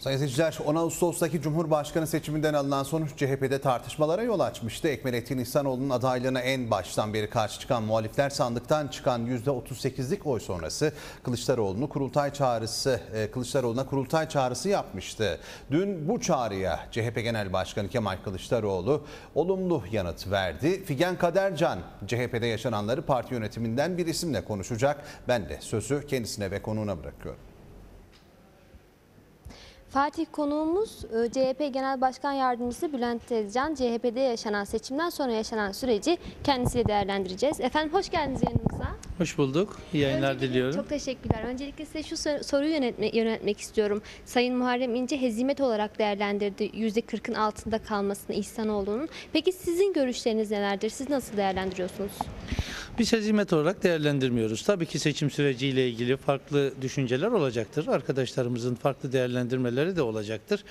Sayın seyirciler 10 Ağustos'taki Cumhurbaşkanı seçiminden alınan sonuç CHP'de tartışmalara yol açmıştı. Ekmelettin İhsanoğlu'nun adaylığına en baştan beri karşı çıkan muhalifler sandıktan çıkan %38'lik oy sonrası Kılıçdaroğlu'nu kurultay çağrısı e, Kılıçdaroğlu'na kurultay çağrısı yapmıştı. Dün bu çağrıya CHP Genel Başkanı Kemal Kılıçdaroğlu olumlu yanıt verdi. Figen Kadercan CHP'de yaşananları parti yönetiminden bir isimle konuşacak. Ben de sözü kendisine ve konuğuna bırakıyorum. Fatih konuğumuz e, CHP Genel Başkan Yardımcısı Bülent Tezcan. CHP'de yaşanan seçimden sonra yaşanan süreci kendisiyle değerlendireceğiz. Efendim hoş geldiniz yanımıza. Hoş bulduk. İyi yayınlar Öncelikle diliyorum. Çok teşekkürler. Öncelikle size şu sor- soruyu yönetme, yöneltmek istiyorum. Sayın Muharrem İnce hezimet olarak değerlendirdi %40'ın altında kalmasını İhsanoğlu'nun. Peki sizin görüşleriniz nelerdir? Siz nasıl değerlendiriyorsunuz? Biz hezimet olarak değerlendirmiyoruz. Tabii ki seçim süreciyle ilgili farklı düşünceler olacaktır. Arkadaşlarımızın farklı değerlendirmeleri de olacaktır.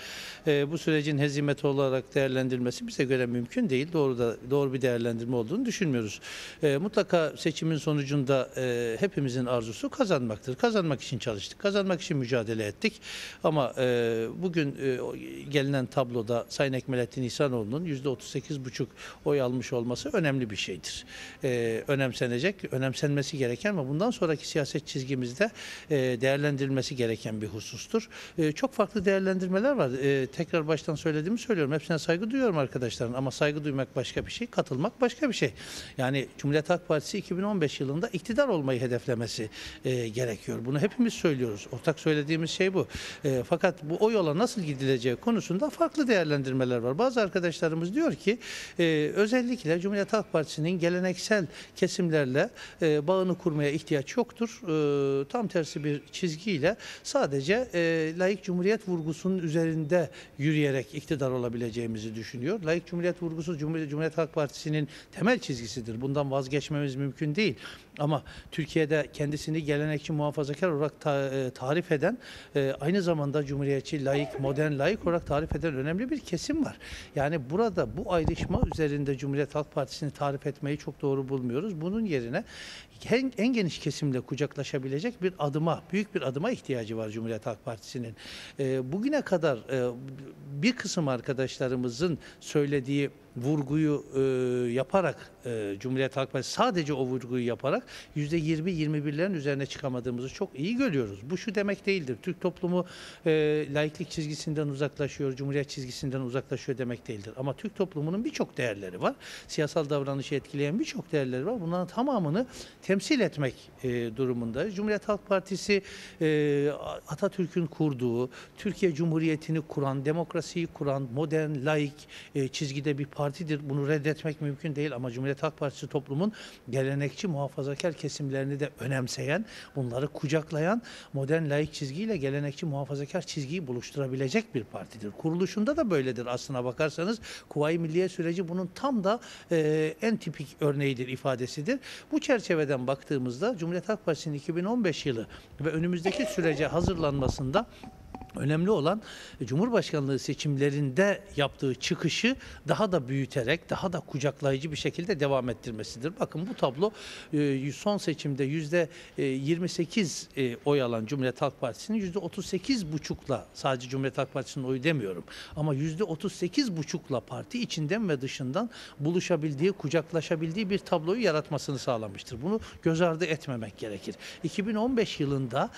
Ee, bu sürecin hezimet olarak değerlendirmesi bize göre mümkün değil. Doğru da doğru bir değerlendirme olduğunu düşünmüyoruz. Ee, mutlaka seçimin sonucunda e, hepimizin arzusu kazanmaktır. Kazanmak için çalıştık. Kazanmak için mücadele ettik. Ama e, bugün e, gelinen tabloda Sayın Ekmelettin İhsanoğlu'nun %38,5 oy almış olması önemli bir şeydir. E, önemsenecek, önemsenmesi gereken ama bundan sonraki siyaset çizgimizde e, değerlendirilmesi gereken bir husustur. E, çok farklı değerlendirmeler var. E, tekrar baştan söylediğimi söylüyorum. Hepsine saygı duyuyorum arkadaşların ama saygı duymak başka bir şey, katılmak başka bir şey. Yani Cumhuriyet Halk Partisi 2015 yılında iktidar olmayı hedeflemesi gerekiyor. Bunu hepimiz söylüyoruz. Ortak söylediğimiz şey bu. Fakat bu o yola nasıl gidileceği konusunda farklı değerlendirmeler var. Bazı arkadaşlarımız diyor ki özellikle Cumhuriyet Halk Partisi'nin geleneksel kesimlerle e, bağını kurmaya ihtiyaç yoktur. E, tam tersi bir çizgiyle sadece e, layık cumhuriyet vurgusunun üzerinde yürüyerek iktidar olabileceğimizi düşünüyor. Layık cumhuriyet vurgusu Cumhuriyet, Halk Partisi'nin temel çizgisidir. Bundan vazgeçmemiz mümkün değil. Ama Türkiye'de kendisini gelenekçi muhafazakar olarak ta- e, tarif eden e, aynı zamanda cumhuriyetçi, layık, modern, layık olarak tarif eden önemli bir kesim var. Yani burada bu ayrışma üzerinde Cumhuriyet Halk Partisi'ni tarif etmeyi çok doğru bulmuyoruz. Bunun yerine en, en geniş kesimle kucaklaşabilecek bir adıma, büyük bir adıma ihtiyacı var Cumhuriyet Halk Partisi'nin. E, bugüne kadar e, bir kısım arkadaşlarımızın söylediği vurguyu e, yaparak e, Cumhuriyet Halk Partisi sadece o vurguyu yaparak %20-21'lerin üzerine çıkamadığımızı çok iyi görüyoruz. Bu şu demek değildir. Türk toplumu e, laiklik çizgisinden uzaklaşıyor, Cumhuriyet çizgisinden uzaklaşıyor demek değildir. Ama Türk toplumunun birçok değerleri var. Siyasal davranışı etkileyen birçok değerleri var. Bunların tamamını temsil etmek e, durumundayız. Cumhuriyet Halk Partisi e, Atatürk'ün kurduğu, Türkiye Cumhuriyeti'ni kuran, demokrasiyi kuran, modern, laik e, çizgide bir partidir. Bunu reddetmek mümkün değil ama Cumhuriyet Halk Partisi toplumun gelenekçi muhafazakar kesimlerini de önemseyen, bunları kucaklayan, modern laik çizgiyle gelenekçi muhafazakar çizgiyi buluşturabilecek bir partidir. Kuruluşunda da böyledir aslına bakarsanız. Kuvayi Milliye süreci bunun tam da e, en tipik örneğidir, ifadesidir. Bu çerçeveden baktığımızda Cumhuriyet Halk Partisi'nin 2015 yılı ve önümüzdeki sürece hazırlanmasında Önemli olan e, Cumhurbaşkanlığı seçimlerinde yaptığı çıkışı daha da büyüterek, daha da kucaklayıcı bir şekilde devam ettirmesidir. Bakın bu tablo e, son seçimde yüzde e, 28 e, oy alan Cumhuriyet Halk Partisi'nin yüzde 38 buçukla sadece Cumhuriyet Halk Partisi'nin oyu demiyorum ama yüzde 38 buçukla parti içinden ve dışından buluşabildiği, kucaklaşabildiği bir tabloyu yaratmasını sağlamıştır. Bunu göz ardı etmemek gerekir. 2015 yılında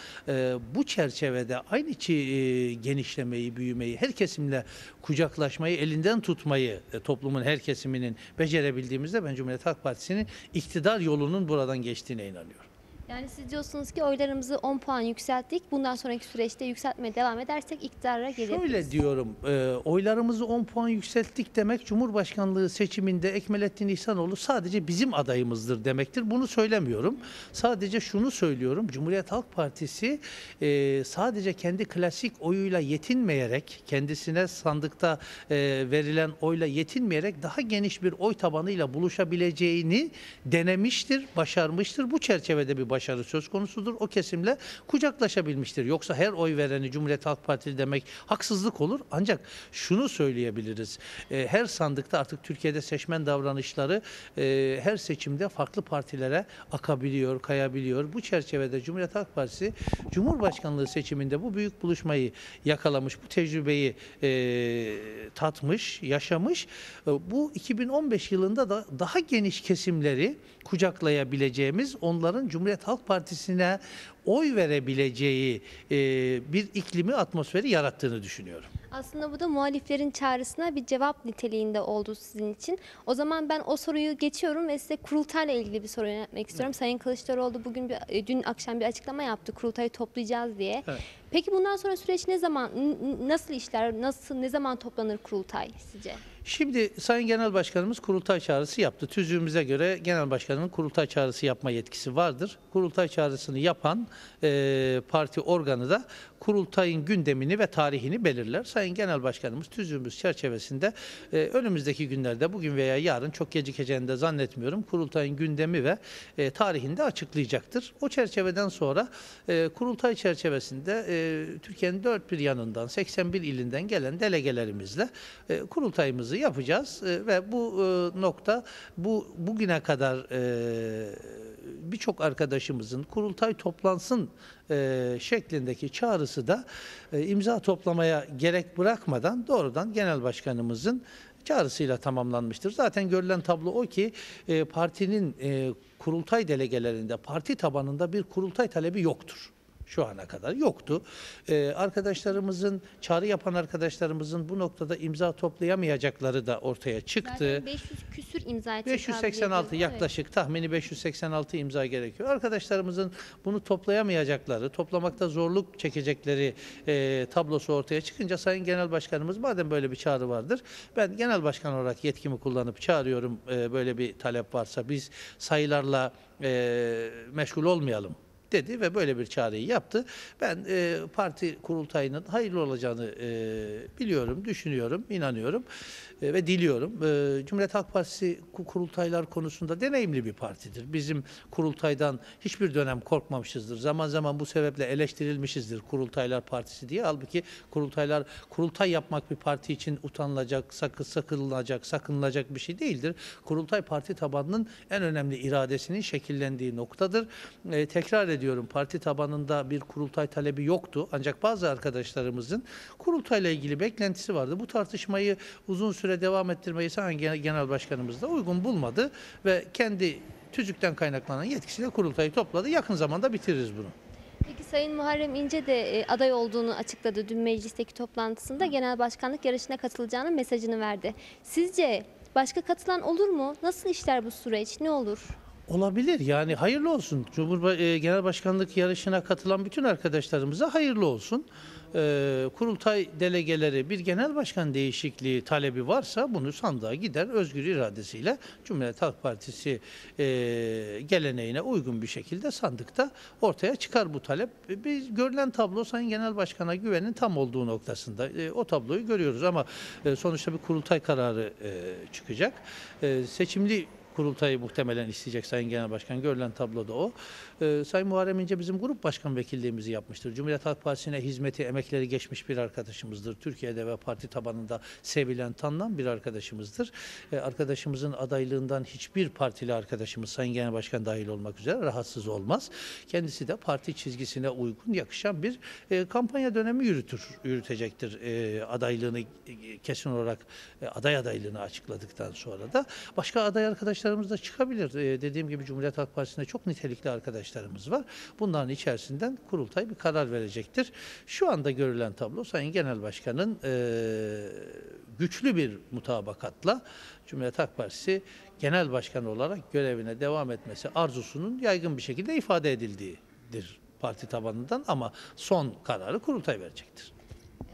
bu çerçevede aynı çi- genişlemeyi, büyümeyi, her kesimle kucaklaşmayı, elinden tutmayı e, toplumun her kesiminin becerebildiğimizde ben Cumhuriyet Halk Partisi'nin iktidar yolunun buradan geçtiğine inanıyorum. Yani siz diyorsunuz ki oylarımızı 10 puan yükselttik. Bundan sonraki süreçte yükseltmeye devam edersek iktidara gelebiliriz. Şöyle diyorum, e, oylarımızı 10 puan yükselttik demek Cumhurbaşkanlığı seçiminde Ekmelettin İhsanoğlu sadece bizim adayımızdır demektir. Bunu söylemiyorum. Sadece şunu söylüyorum. Cumhuriyet Halk Partisi e, sadece kendi klasik oyuyla yetinmeyerek, kendisine sandıkta e, verilen oyla yetinmeyerek daha geniş bir oy tabanıyla buluşabileceğini denemiştir, başarmıştır. Bu çerçevede bir başarı başarı söz konusudur. O kesimle kucaklaşabilmiştir. Yoksa her oy vereni Cumhuriyet Halk Partili demek haksızlık olur. Ancak şunu söyleyebiliriz. E, her sandıkta artık Türkiye'de seçmen davranışları e, her seçimde farklı partilere akabiliyor, kayabiliyor. Bu çerçevede Cumhuriyet Halk Partisi Cumhurbaşkanlığı seçiminde bu büyük buluşmayı yakalamış, bu tecrübeyi e, tatmış, yaşamış. E, bu 2015 yılında da daha geniş kesimleri kucaklayabileceğimiz, onların Cumhuriyet Halk Partisi'ne oy verebileceği e, bir iklimi, atmosferi yarattığını düşünüyorum. Aslında bu da muhaliflerin çağrısına bir cevap niteliğinde oldu sizin için. O zaman ben o soruyu geçiyorum ve size kurultayla ilgili bir soru yöneltmek istiyorum. Sayın Kılıçdaroğlu bugün bir, e, dün akşam bir açıklama yaptı kurultayı toplayacağız diye. Evet. Peki bundan sonra süreç ne zaman, nasıl işler, nasıl, ne zaman toplanır kurultay sizce? Şimdi Sayın Genel Başkanımız kurultay çağrısı yaptı. Tüzüğümüze göre Genel Başkanın kurultay çağrısı yapma yetkisi vardır. Kurultay çağrısını yapan e, parti organı da kurultayın gündemini ve tarihini belirler. Sayın Genel Başkanımız tüzüğümüz çerçevesinde e, önümüzdeki günlerde bugün veya yarın çok gecikeceğini de zannetmiyorum. Kurultayın gündemi ve e, tarihini de açıklayacaktır. O çerçeveden sonra e, kurultay çerçevesinde e, Türkiye'nin dört bir yanından 81 ilinden gelen delegelerimizle e, kurultayımızı yapacağız E, ve bu e, nokta bu bugüne kadar e, birçok arkadaşımızın kurultay toplansın e, şeklindeki çağrısı da imza toplamaya gerek bırakmadan doğrudan genel başkanımızın çağrısıyla tamamlanmıştır. Zaten görülen tablo o ki partinin kurultay delegelerinde parti tabanında bir kurultay talebi yoktur şu ana kadar yoktu. Ee, arkadaşlarımızın, çağrı yapan arkadaşlarımızın bu noktada imza toplayamayacakları da ortaya çıktı. Zaten 500 küsür imza için 586 yaklaşık tahmini 586 imza gerekiyor. Arkadaşlarımızın bunu toplayamayacakları, toplamakta zorluk çekecekleri e, tablosu ortaya çıkınca Sayın Genel Başkanımız madem böyle bir çağrı vardır, ben Genel Başkan olarak yetkimi kullanıp çağırıyorum e, böyle bir talep varsa biz sayılarla e, meşgul olmayalım dedi ve böyle bir çağrıyı yaptı. Ben e, parti kurultayının hayırlı olacağını e, biliyorum, düşünüyorum, inanıyorum e, ve diliyorum. E, Cumhuriyet Halk Partisi ku- kurultaylar konusunda deneyimli bir partidir. Bizim kurultaydan hiçbir dönem korkmamışızdır. Zaman zaman bu sebeple eleştirilmişizdir kurultaylar partisi diye. Halbuki kurultaylar kurultay yapmak bir parti için utanılacak, sakı, sakınılacak, sakınılacak bir şey değildir. Kurultay parti tabanının en önemli iradesinin şekillendiği noktadır. E, tekrar ediyorum parti tabanında bir kurultay talebi yoktu. Ancak bazı arkadaşlarımızın kurultayla ilgili beklentisi vardı. Bu tartışmayı uzun süre devam ettirmeyi Sayın Genel Genel Başkanımız da uygun bulmadı ve kendi tüzükten kaynaklanan yetkisiyle kurultayı topladı. Yakın zamanda bitiririz bunu. Peki Sayın Muharrem İnce de e, aday olduğunu açıkladı. Dün meclisteki toplantısında genel başkanlık yarışına katılacağının mesajını verdi. Sizce başka katılan olur mu? Nasıl işler bu süreç? Ne olur? Olabilir yani hayırlı olsun. Cumhurba e, Genel Başkanlık yarışına katılan bütün arkadaşlarımıza hayırlı olsun. E, kurultay delegeleri bir genel başkan değişikliği talebi varsa bunu sandığa gider özgür iradesiyle Cumhuriyet Halk Partisi e, geleneğine uygun bir şekilde sandıkta ortaya çıkar bu talep. E, Biz görülen tablo Sayın Genel Başkan'a güvenin tam olduğu noktasında o tabloyu görüyoruz ama sonuçta bir kurultay kararı çıkacak. Seçimli kurultayı muhtemelen isteyecek Sayın Genel Başkan. Görülen tablo da o. Ee, Sayın Muharrem İnce bizim grup başkan vekilliğimizi yapmıştır. Cumhuriyet Halk Partisi'ne hizmeti, emekleri geçmiş bir arkadaşımızdır. Türkiye'de ve parti tabanında sevilen, tanınan bir arkadaşımızdır. Ee, arkadaşımızın adaylığından hiçbir partili arkadaşımız Sayın Genel Başkan dahil olmak üzere rahatsız olmaz. Kendisi de parti çizgisine uygun, yakışan bir e, kampanya dönemi yürütür, yürütecektir. E, adaylığını e, kesin olarak e, aday adaylığını açıkladıktan sonra da başka aday arkadaşlarımız da çıkabilir. E, dediğim gibi Cumhuriyet Halk Partisi'nde çok nitelikli arkadaşlarımız var. Bunların içerisinden kurultay bir karar verecektir. Şu anda görülen tablo Sayın Genel Başkan'ın e, güçlü bir mutabakatla Cumhuriyet Halk Partisi Genel Başkanı olarak görevine devam etmesi arzusunun yaygın bir şekilde ifade edildiğidir parti tabanından ama son kararı kurultay verecektir.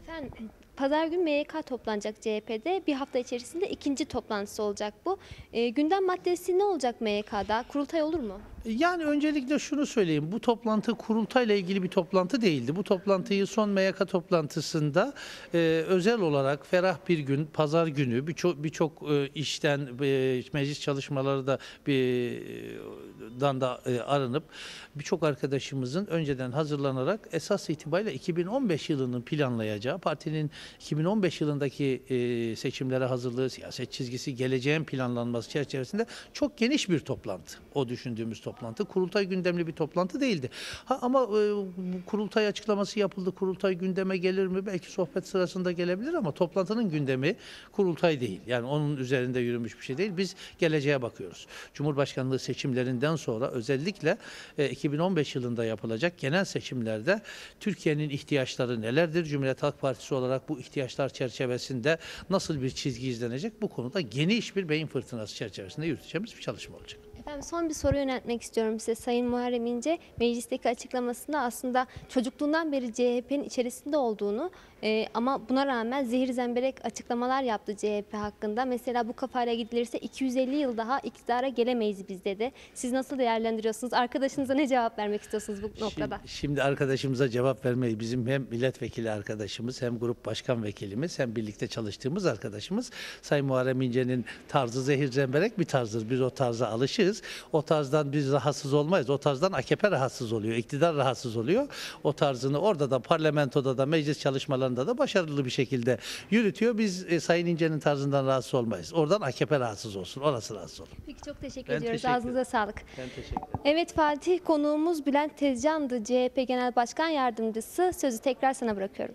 Efendim Pazar günü MYK toplanacak CHP'de. Bir hafta içerisinde ikinci toplantısı olacak bu. E, gündem maddesi ne olacak MYK'da? Kurultay olur mu? Yani öncelikle şunu söyleyeyim. Bu toplantı kurultayla ilgili bir toplantı değildi. Bu toplantıyı son MYK toplantısında e, özel olarak ferah bir gün, pazar günü birçok birçok e, işten e, meclis çalışmaları da bir e, dan da e, arınıp birçok arkadaşımızın önceden hazırlanarak esas itibariyle 2015 yılının planlayacağı partinin 2015 yılındaki e, seçimlere hazırlığı, siyaset çizgisi, geleceğin planlanması çerçevesinde çok geniş bir toplantı. O düşündüğümüz toplantı. Kurultay gündemli bir toplantı değildi. Ha, ama e, kurultay açıklaması yapıldı. Kurultay gündeme gelir mi? Belki sohbet sırasında gelebilir ama toplantının gündemi kurultay değil. Yani onun üzerinde yürümüş bir şey değil. Biz geleceğe bakıyoruz. Cumhurbaşkanlığı seçimlerinden sonra özellikle e, 2015 yılında yapılacak genel seçimlerde Türkiye'nin ihtiyaçları nelerdir? Cumhuriyet Halk Partisi olarak bu ihtiyaçlar çerçevesinde nasıl bir çizgi izlenecek? Bu konuda geniş bir beyin fırtınası çerçevesinde yürüteceğimiz bir çalışma olacak. Efendim son bir soru yöneltmek istiyorum size. Sayın Muharrem İnce meclisteki açıklamasında aslında çocukluğundan beri CHP'nin içerisinde olduğunu e, ama buna rağmen zehir zemberek açıklamalar yaptı CHP hakkında. Mesela bu kafayla gidilirse 250 yıl daha iktidara gelemeyiz biz dedi. Siz nasıl değerlendiriyorsunuz? Arkadaşınıza ne cevap vermek istiyorsunuz bu noktada? Şimdi, şimdi arkadaşımıza cevap vermeyi bizim hem milletvekili arkadaşımız hem grup başkan vekilimiz hem birlikte çalıştığımız arkadaşımız Sayın Muharrem İnce'nin tarzı zehir zemberek bir tarzdır. Biz o tarza alışığız. O tarzdan biz rahatsız olmayız. O tarzdan AKP rahatsız oluyor. iktidar rahatsız oluyor. O tarzını orada da parlamentoda da meclis çalışmalarında da başarılı bir şekilde yürütüyor. Biz e, Sayın İnce'nin tarzından rahatsız olmayız. Oradan AKP rahatsız olsun. Orası rahatsız olur. Peki çok teşekkür Ben ediyoruz. teşekkür Ağzınıza sağlık. Ben teşekkür ederim. Evet Fatih konuğumuz Bülent Tezcan'dı. CHP Genel Başkan Yardımcısı. Sözü tekrar sana bırakıyorum.